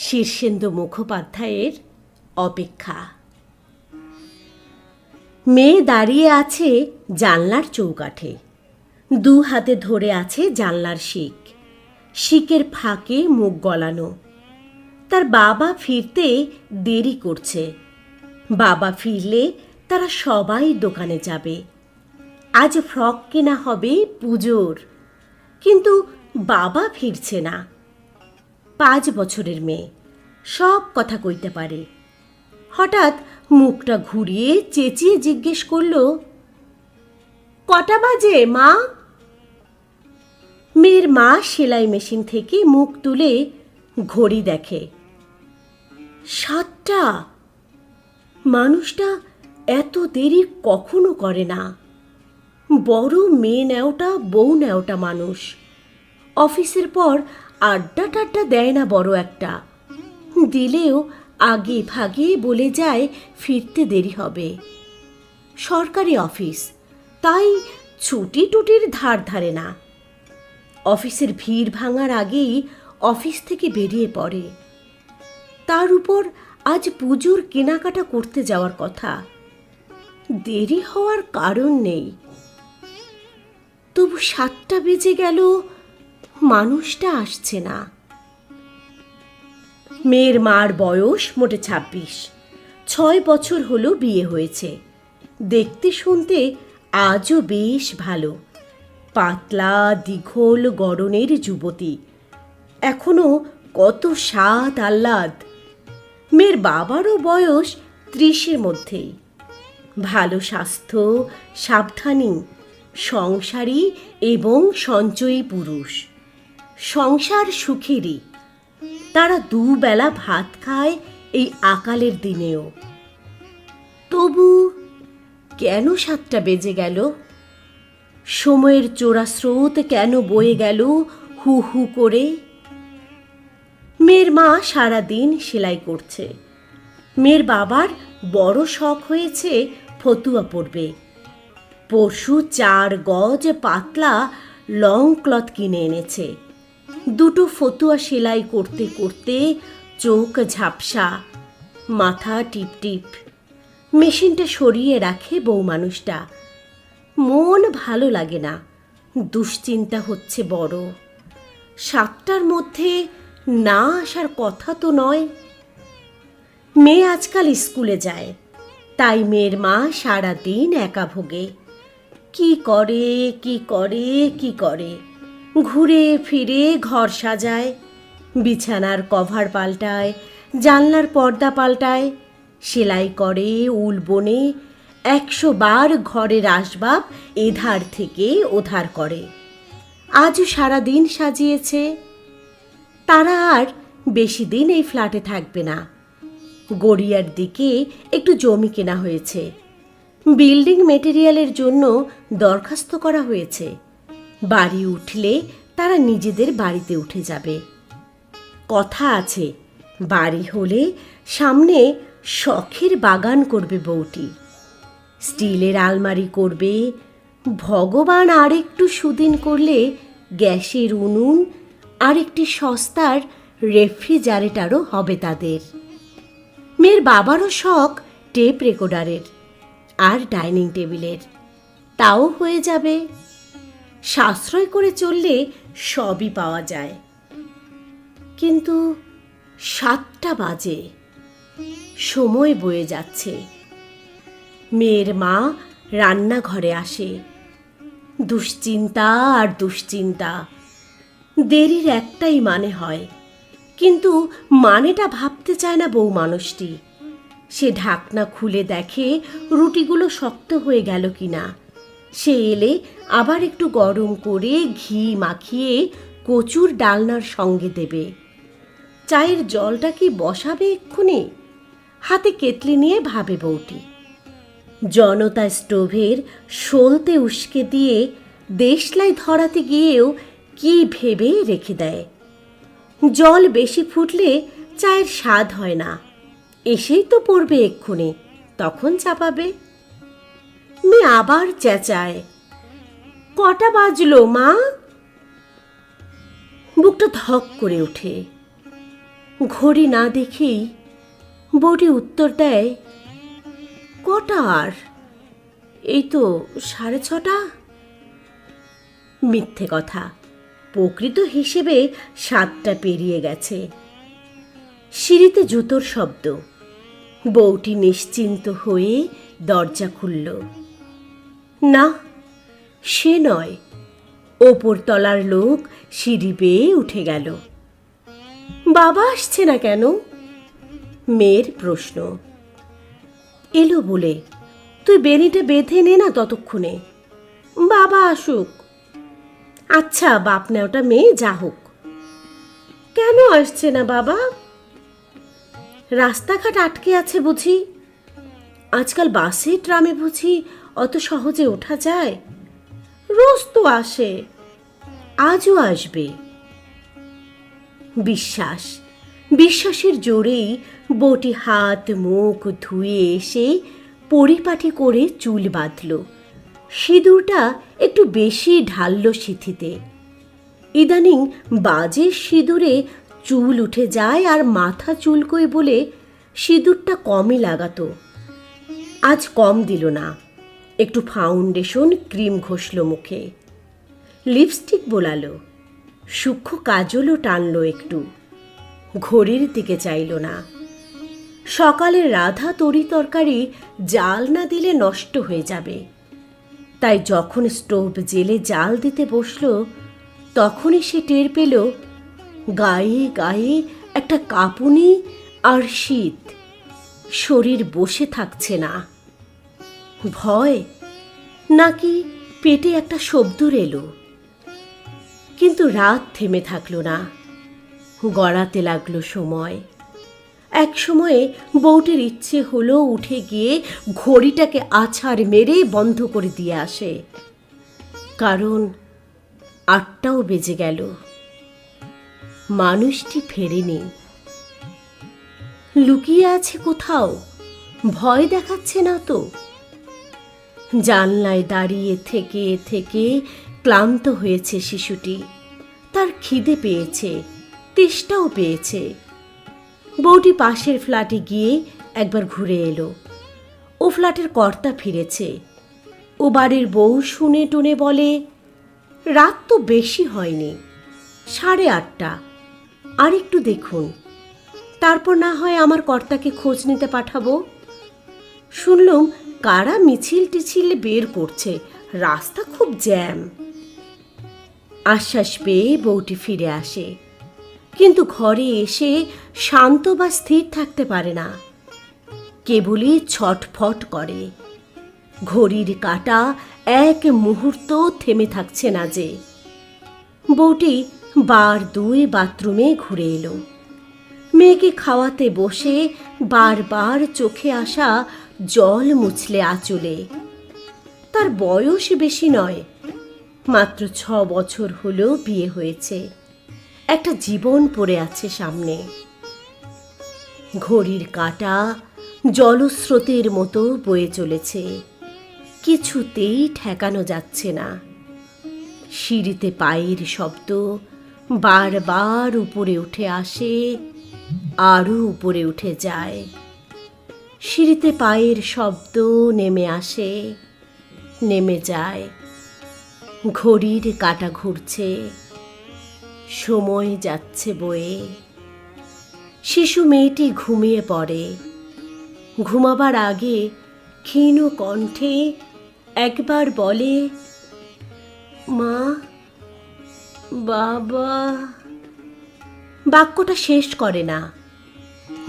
শীর্ষেন্দু মুখোপাধ্যায়ের অপেক্ষা। মেয়ে দাঁড়িয়ে আছে জানলার চৌকাঠে। দু হাতে ধরে আছে জানলার শিক। শিকের ফাঁকে মুখ গলানো। তার বাবা ফিরতে দেরি করছে। বাবা ফিরলে তারা সবাই দোকানে যাবে। আজ ফ্রক কেনা হবে পুজোর। কিন্তু বাবা ফিরছে না। পাঁচ বছরের মেয়ে। সব কথা কইতে পারে। হঠাৎ মুখটা ঘুরিয়ে চেঁচিয়ে জিজ্ঞেস করল, কটা বাজে, মা? মেয়ের মা সেলাই মেশিন থেকে মুখ তুলে ঘড়ি দেখে, সাতটা? মানুষটা এত দেরি কখনো করে না। বড় মেয়ে নেওটা, বউ নেওটা মানুষ। অফিসের পর আড্ডা টাড্ডা দেয় না বড় একটা। দিলেও আগে ভাগে বলে যায়, ফিরতে দেরি হবে। সরকারি অফিস, তাই ছুটি টুটির ধার ধারে না। অফিসের ভিড় ভাঙার আগেই অফিস থেকে বেরিয়ে পড়ে। তার উপর আজ পুজোর কেনাকাটা করতে যাওয়ার কথা। দেরি হওয়ার কারণ নেই। তবু সাতটা বেজে গেল মানুষটা আসছে না। মেয়ের মার বয়স মোটে ছাব্বিশ। ছয় বছর হলো বিয়ে হয়েছে। দেখতে শুনতে আজও বেশ ভালো। পাতলা, দীঘল গড়নের যুবতী। এখনও কত স্বাদ আহ্লাদ। মেয়ের বাবারও বয়স ত্রিশের মধ্যেই। ভালো স্বাস্থ্য, সাবধানী, সংসারী এবং সঞ্চয়ী পুরুষ। সংসার সুখেরই। তারা দুবেলা ভাত খায় এই আকালের দিনেও। তবু কেন সাতটা বেজে গেল? সময়ের চোরা স্রোত কেন বয়ে গেল হু হু করে? মেয়ের মা সারাদিন সেলাই করছে। মেয়ের বাবার বড় শখ হয়েছে ফতুয়া পড়বে পরশু চার গজ পাতলা লং ক্লথ কিনে এনেছে। দুটো ফতুয়া সেলাই করতে করতে চোখ ঝাপসা, মাথা টিপ টিপ। মেশিনটা সরিয়ে রাখে বউ মানুষটা মন ভালো লাগে না, দুশ্চিন্তা হচ্ছে বড়। সাতটার মধ্যে না আসার কথা তো নয়। মেয়ে আজকাল স্কুলে যায়, তাই মেয়ের মা সারা দিন একা ভোগে। কি করে কি করে কি করে? ঘুরে ফিরে ঘর সাজায়, বিছানার কভার পাল্টায়, জানলার পর্দা পাল্টায়, সেলাই করে উল বনে একশো বার ঘরের আসবাব এধার থেকে ওধার করে। আজও সারা দিন সাজিয়েছে। তারা আর বেশি দিন এই ফ্ল্যাটে থাকবে না। গড়িয়ার দিকে একটু জমি কেনা হয়েছে। বিল্ডিং মেটেরিয়ালের জন্য দরখাস্ত করা হয়েছে। বাড়ি উঠলে তারা নিজেদের বাড়িতে উঠে যাবে। কথা আছে, বাড়ি হলে সামনে শখের বাগান করবে বউটি। স্টিলের আলমারি করবে, ভগবান আর একটু সুদিন করলে গ্যাসের উনুন আর একটি সস্তার রেফ্রিজারেটারও হবে তাদের। মেয়ের বাবারও শখ টেপ রেকর্ডারের আর ডাইনিং টেবিলের। তাও হয়ে যাবে। সাশ্রয় করে চললে সবই পাওয়া যায়। কিন্তু সাতটা বাজে। সময় বয়ে যাচ্ছে। মেয়ের মা রান্নাঘরে আসে। দুশ্চিন্তা আর দুশ্চিন্তা। দেরির একটাই মানে হয়। কিন্তু মানেটা ভাবতে চায় না বউ মানুষটি। সে ঢাকনা খুলে দেখে রুটিগুলো শক্ত হয়ে গেল কিনা। সে এলে আবার একটু গরম করে ঘি মাখিয়ে কচুর ডালনার সঙ্গে দেবে। চায়ের জলটা কি বসাবে এক্ষুনি? হাতে কেতলি নিয়ে ভাবে বউটি। জনতা স্টোভের সলতে উস্কে দিয়ে দেশলাই ধরাতে গিয়েও কি ভেবে রেখে দেয়। জল বেশি ফুটলে চায়ের স্বাদ হয় না। এসেই তো পড়বে এক্ষুনি, তখন চাপাবে। মেয়ে আবার চেঁচায়। কটা বাজলো, মা? বুকটা ধক করে ওঠে। ঘড়ি না দেখেই বউটি উত্তর দেয়, কটা আর? এই তো সাড়ে ছটা? মিথ্যে কথা। প্রকৃত হিসেবে সাতটা পেরিয়ে গেছে। সিঁড়িতে জুতোর শব্দ। বউটি নিশ্চিন্ত হয়ে দরজা খুলল। না, সে নয়। ওপরতলার লোক সিঁড়ি বেয়ে উঠে গেল। বাবা আসছে না কেন? মেয়ের প্রশ্ন। এলো বলে, তুই বেরিটা বেঁধে নে না ততক্ষণে। বাবা আসুক। আচ্ছা বাপ নেওটা মেয়ে, যা হোক। কেন আসছে না বাবা? রাস্তাঘাট আটকে আছে বুঝি। আজকাল বাসে ট্রামে বুঝি অত সহজে ওঠা যায়? রোজ তো আসে, আজও আসবে। বিশ্বাস, বিশ্বাসের জোরেই বটি হাত, মুখ ধুয়ে এসে পরিপাটি করে চুল বাঁধল। সিঁদুরটা একটু বেশি ঢালল সিথিতে। ইদানিং বাজে সিঁদুরে চুল উঠে যায় আর মাথা চুলকোয় বলে সিঁদুরটা কমই লাগাতো। আজ কম দিল না। একটু ফাউন্ডেশন ক্রিম ঘষল মুখে। লিপস্টিক বোলালো। সূক্ষ্ম কাজলও টানল একটু। ঘড়ির দিকে চাইল না। সকালে রাধা তরি তরকারি জাল না দিলে নষ্ট হয়ে যাবে। তাই যখন স্টোভ জেলে জাল দিতে বসল, তখনই সে টের পেল, গায়ে গায়ে একটা কাঁপুনি আর শীত। শরীর বসে থাকছে না। ভয়? নাকি পেটে একটা শব্দর এলো? কিন্তু রাত থেমে থাকল না। গড়াতে লাগল সময়। এক সময়ে বউটির ইচ্ছে হলো উঠে গিয়ে ঘড়িটাকে আছাড় মেরে বন্ধ করে দিয়ে আসে। কারণ আটটাও বেজে গেল। মানুষটি ফেরেনি। লুকিয়ে আছে কোথাও? ভয় দেখাচ্ছে না তো? জানলায় দাঁড়িয়ে থেকে থেকে ক্লান্ত হয়েছে শিশুটি। তার খিদে পেয়েছে, তেষ্টাও পেয়েছে। বউটি পাশের ফ্ল্যাটে গিয়ে একবার ঘুরে এলো। ও ফ্ল্যাটের কর্তা ফিরেছে। ও বাড়ির বউ শুনে টুনে বলে, রাত তো বেশি হয়নি, সাড়ে আটটা। আর একটু দেখুন। তারপর না হয় আমার কর্তাকে খোঁজ নিতে পাঠাবো। শুনলুম কারা মিছিল টিছিল বের করছে। রাস্তা খুব জ্যাম। আশ্বাস পেয়ে বউটি ফিরে আসে। কিন্তু ঘরে এসে শান্ত বা স্থির থাকতে পারে না। কেবলই ছটফট করে। ঘড়ির কাটা এক মুহূর্ত থেমে থাকছে না যে। বউটি বার দুই বাথরুমে ঘুরে এলো। মেয়েকে খাওয়াতে বসে বারবার চোখে আসা জল মুছলে আঁচলে। তার বয়স বেশি নয়, মাত্র ছ বছর হলেও বিয়ে হয়েছে। একটা জীবন পড়ে আছে সামনে। ঘড়ির কাঁটা জলস্রোতের মতো বয়ে চলেছে। কিছুতেই ঠেকানো যাচ্ছে না। সিঁড়িতে পায়ের শব্দ বারবার উপরে উঠে আসে আরও উপরে উঠে যায়। সিঁড়িতে পায়ের শব্দ নেমে আসে, নেমে যায়। ঘড়ির কাটা ঘুরছে, সময় যাচ্ছে বয়ে। শিশু মেয়েটি ঘুমিয়ে পড়ে। ঘুমাবার আগে ক্ষীণ কণ্ঠে একবার বলে, মা, বাবা। বাক্যটা শেষ করে না।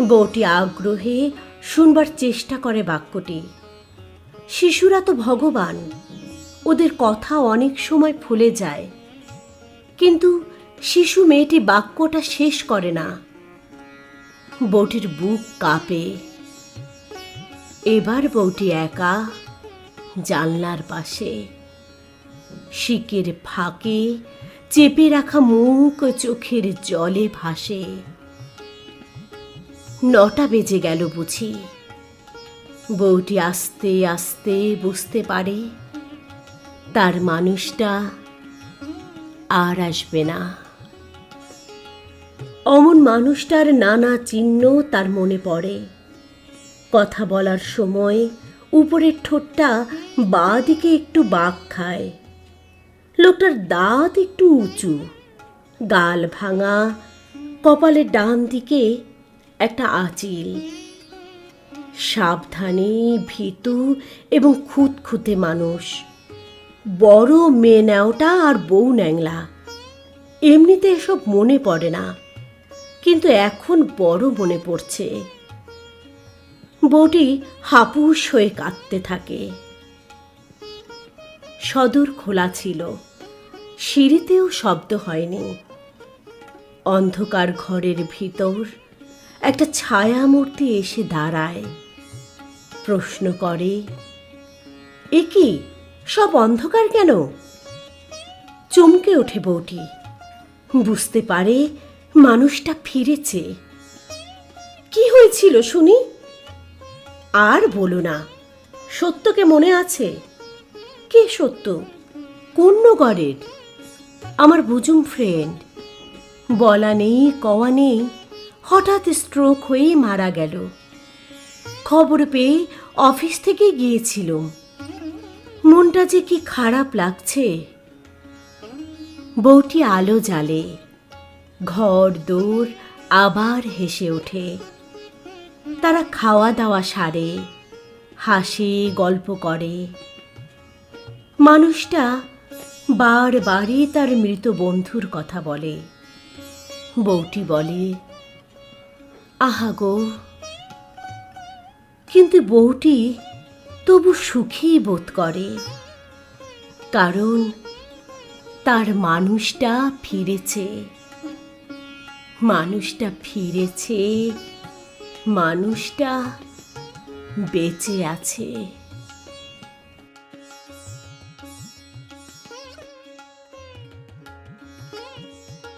বউটি আগ্রহে শুনবার চেষ্টা করে বাক্যটি। শিশুরা তো ভগবান, ওদের কথা অনেক সময় ফুলে যায়। কিন্তু শিশু মেয়েটি বাক্যটা শেষ করে না। বউটির বুক কাঁপে। এবার বউটি একা জানলার পাশে শিকের ফাঁকে চেপে রাখা মুখ চোখের জলে ভাসে। নটা বেজে গেল বুঝি। বউটি আস্তে আস্তে বুঝতে পারে, তার মানুষটা আর আসবে না। অমন মানুষটার নানা চিহ্ন তার মনে পড়ে। কথা বলার সময় উপরের ঠোঁটটা বাঁ দিকে একটু বাঁক খায়। লোকটার দাঁত একটু উঁচু। গাল ভাঙা, কপালের ডান দিকে একটা আঁচিল। সাবধানী, ভীতু এবং খুঁতখুঁতে মানুষ। বড় মেয়ে ন্যাওটা আর বউ ন্যাংলা। এমনিতে এসব মনে পড়ে না, কিন্তু এখন বড় মনে পড়ছে। বউটি হাপুস হয়ে কাঁদতে থাকে। সদর খোলা ছিল। সিঁড়িতেও শব্দ হয়নি। অন্ধকার ঘরের ভিতর একটা ছায়া মূর্তি এসে দাঁড়ায়। প্রশ্ন করে, এ কি? সব অন্ধকার কেন? চমকে ওঠে বউটি। বুঝতে পারে মানুষটা ফিরেছে। কি হয়েছিল শুনি? আর বলো না। সত্যকে মনে আছে? কে সত্য? কোন নগরের আমার বুজুম ফ্রেন্ড বলা নেই, কওয়া নেই, হঠাৎ স্ট্রোক হয়ে মারা গেল। খবর পেয়ে অফিস থেকে গিয়েছিলাম। মনটা যে কি খারাপ লাগছে। বউটি আলো জ্বালে। ঘর দৌড় আবার হেসে ওঠে। তারা খাওয়া দাওয়া সারে, হাসে, গল্প করে। মানুষটা বারবারই তার মৃত বন্ধুর কথা বলে। বউটি বলে, আহা গো, কিন্তু বউটি তবু সুখী বোধ করে, কারণ তার মানুষটা ফিরেছে। মানুষটা ফিরেছে, মানুষটা বেঁচে আছে।